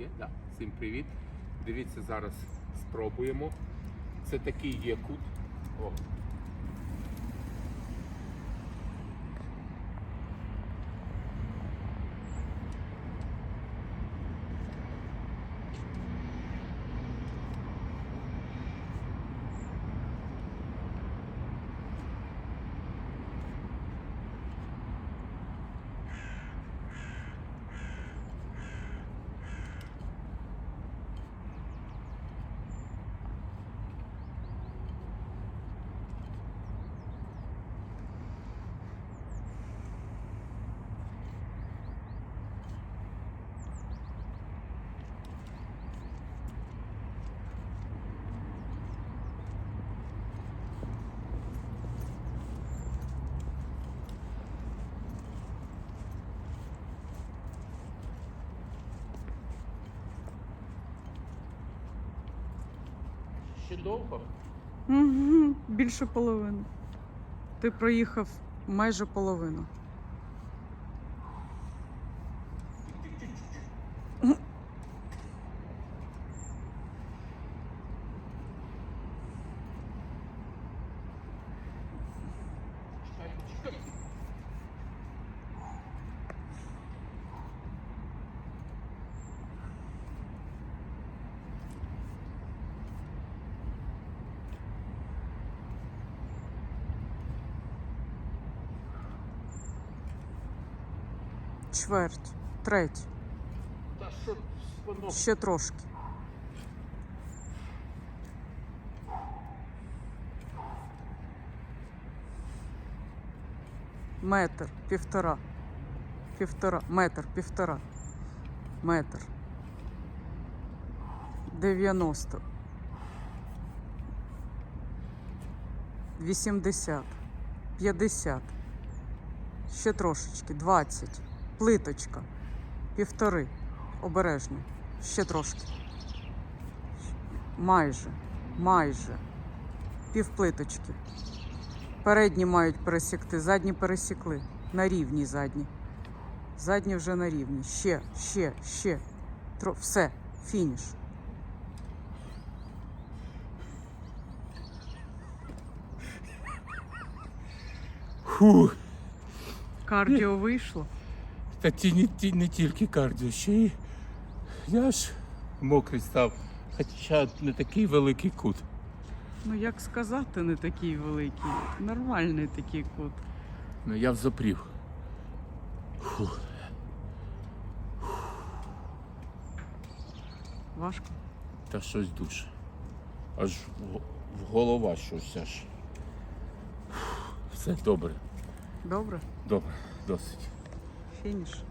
Є? Да. Всім привіт. Дивіться, зараз спробуємо. Це такий є кут. О. Ще довго? Угу, більше половини. Ти проїхав майже половину. Чверть, треть, Та що воно? ще трошки. Метр, півтора. Півтора. Метр, півтора. Метр. 90. 80. 50. Ще трошечки. 20. Плиточка. Півтори. Обережно. Ще трошки. Майже. Майже. Півплиточки. Передні мають пересікти, задні пересікли. На рівні задні. Задні вже на рівні. Ще, ще, ще. Тро... Все, фініш. Фух. Кардіо вийшло. Та ті не, ті, не тільки кардіо, ще й я ж мокрий став. Хоча не такий великий кут. Ну як сказати, не такий великий. Нормальний такий кут. Ну я взапрів. Фух. Важко. Та щось дуже. Аж в голова щось аж. Все добре. Добре? Добре, досить. Фініш.